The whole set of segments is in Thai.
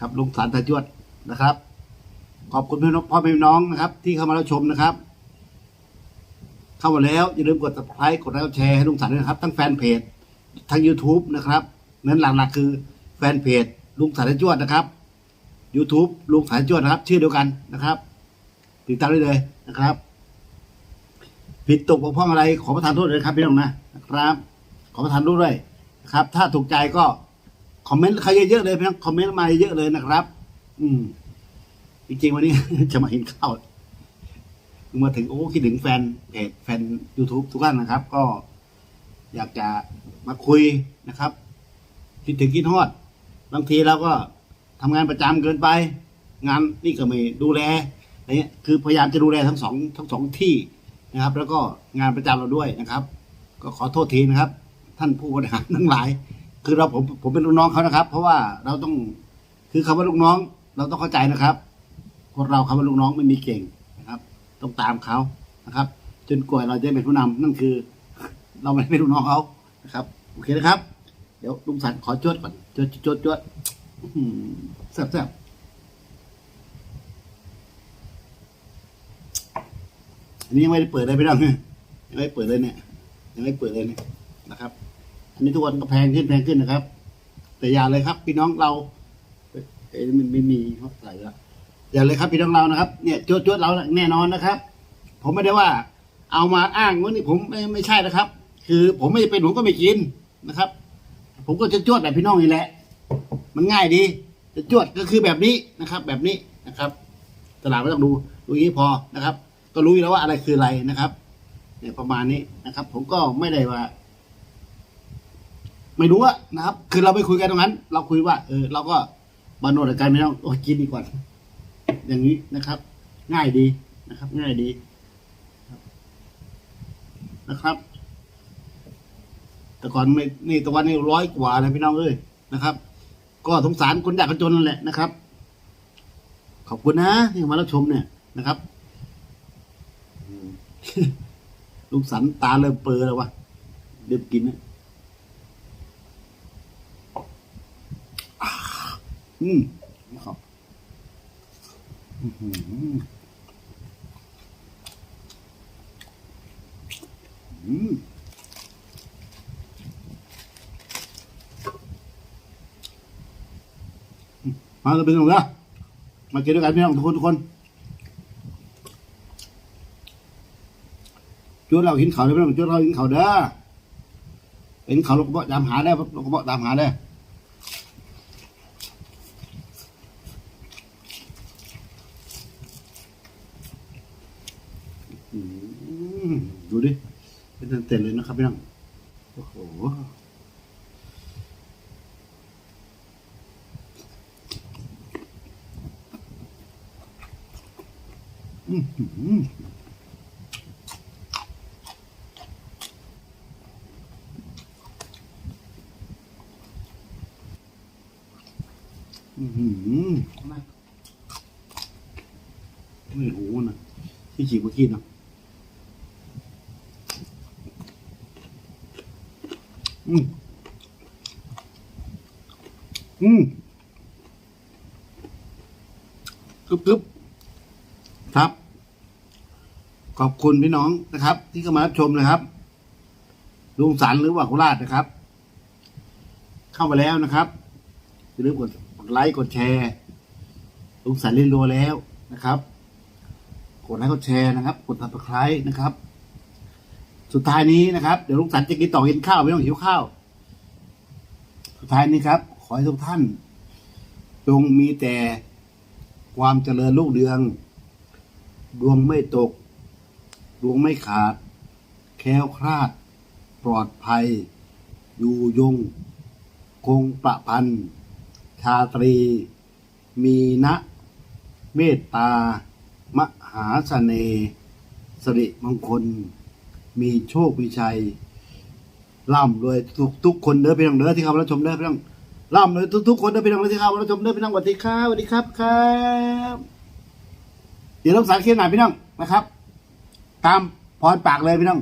ครับลุงสารตาจวดนะครับ ขอบคุณพี่น้องพ่อพี่น้องนะครับ ที่เข้ามารับชมนะครับ เข้ามาแล้วอย่าลืมกด subscribe กดไลค์กดแชร์ให้ลุงสารด้วยนะครับ ทั้งแฟนเพจทั้ง YouTube นะครับเน้นหลักๆคือแฟนเพจลุงสารจวดนะครับ YouTube ลุงสารจวดนะครับ ชื่อเดียวกันนะครับ ติดตามได้เลยนะครับ ผิดตกบกพร่องอะไรขอประทานโทษเลยครับพี่น้องนะนะครับ ขอประทานโทษด้วยนะครับ ถ้าถูกใจก็ คอมเมนต์เขาเยอะๆเลยพี่น้องคอมเมนต์มาเยอะเลยนะครับ อืมจริงๆวันนี้ จะมาเห็นข้าวมาถึงโอ้คิดถึงแฟนเพจแฟน YouTube ทุกท่านนะครับ ก็อยากจะมาคุยนะครับ คิดถึงคิดฮอด บางทีเราก็ทำงานประจำเกินไป งานนี่ก็ไม่ดูแลอะไรเงี้ยคือพยายามจะดูแลทั้งสองทั้งสองที่นะครับ แล้วก็งานประจำเราด้วยนะครับ ก็ขอโทษทีนะครับ ท่านผู้บริหารทั้งหลาย คือเราผมผมเป็นลูกน้องเขานะครับ เพราะว่าเราต้องคือคำว่าลูกน้อง เราต้องเข้าใจนะครับคนเราคำว่าลูกน้องไม่มีเก่งนะครับ ต้องตามเขานะครับ จนกว่าเราจะเป็นผู้นำนั่นคือ เราไม่ได้เป็นลูกน้องเขานะครับ โอเคนะครับ เดี๋ยวลุงสันขอจดก่อนจดจดจดแซ่บแซ่บอันนี้ยังไม่ได้เปิดเลยพี่น้ยังไม่เปิดเลยเนี่ยยังไม่เปิดเลยเนี่ยนะครับ อันนี้ทุกวันก็แพงขึ้นแพงขึ้นนะครับ แต่อย่าเลยครับ พี่น้องเราเอ้มันไม่มีเขาใส่ละอย่าเลยครับพี่น้องเรานะครับเนี่ยจวดจวดเราแน่นอนนะครับ ผมไม่ได้ว่า เอามาอ้างว่านี่ผมไม่ไม่ใช่นะครับ คือผมไม่เป็นผมก็ไม่กินนะครับ ผมก็จะจวดแบบพี่น้องนี่แหละ มันง่ายดีจะจวดก็คือแบบนี้นะครับ แบบนี้นะครับตลาดไม่ต้องดูดูอย่างนี้พอนะครับ ก็รู้อยู่แล้วว่าอะไรคืออะไรนะครับเนี่ยประมาณนี้นะครับ ผมก็ไม่ได้ว่า ไม่รู้อะนะครับ คือเราไม่คุยกันตรงนั้น เราคุยว่า เออเราก็บานโนดกันไม่ต้องโอ้กินดีกว่าอย่างนี้นะครับ ง่ายดีนะครับ ง่ายดีนะครับ แต่ก่อนไม่นี่ตะวันนี่ร้อยกว่าเลยพี่น้องเอ้ยนะครับ ก็สงสารคนยากคนจนนั่นแหละนะครับ ขอบคุณนะที่มารับชมเนี่ยนะครับลุงสันตาเริ่มเปรอแล้ววะเริ่มกินนะอ่า อืมนะครับอือหืออืมมาเลยเป็นหนุ่มนะมากินด้วยกันพี่น้องทุกคนทุกคนจุดเราหินเขาเลยพี่น้องจุดเราหินเขาเด้อเป็นเขาเราก็บอกตามหาได้เราก็บอกตามหาได้ ดูดิ เป็นเต็มเลยนะครับพี่น้อง โอ้โหอื้อหืออื้อหือไม่รู้นะที่ฉีกเมื่อกี้นะ อืมอืมกึบกึบครับ ขอบคุณพี่น้องนะครับ ที่เข้ามารับชมนะครับลุงสันหรือว่าโคราชนะครับ เข้ามาแล้วนะครับอย่าลืมกดไลค์กดแชร์ลุงสันเรียนรัวแล้วนะครับ กดไลค์กดแชร์นะครับ กดติดตามนะครับ สุดท้ายนี้นะครับ เดี๋ยวลุงสันจะกินต่อกินข้าวไม่ต้องหิวข้าว สุดท้ายนี้ครับ ขอให้ทุกท่าน จงมีแต่ความเจริญรุ่งเรือง ดวงไม่ตก ดวงไม่ขาด แค้วคลาด ปลอดภัย อยู่ยง คงประพันธ์ชาตรี มีนะเมตตามหาเสน่ห์สิริมงคล มีโชคมีชัยร่ำรวยทุกทุกคนเด้อพี่น้องเด้อที่เข้ามารับชมเด้อพี่น้องร่ำรวยทุกทุกคนเด้อพี่น้องที่เข้ามารับชมเด้อพี่น้องสวัสดีครับสวัสดีครับครับเดี๋ยวร้องสารเคสหน่อยพี่น้องนะครับ ตามพรปากเลยพี่น้อง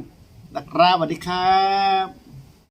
นะครับสวัสดีครับ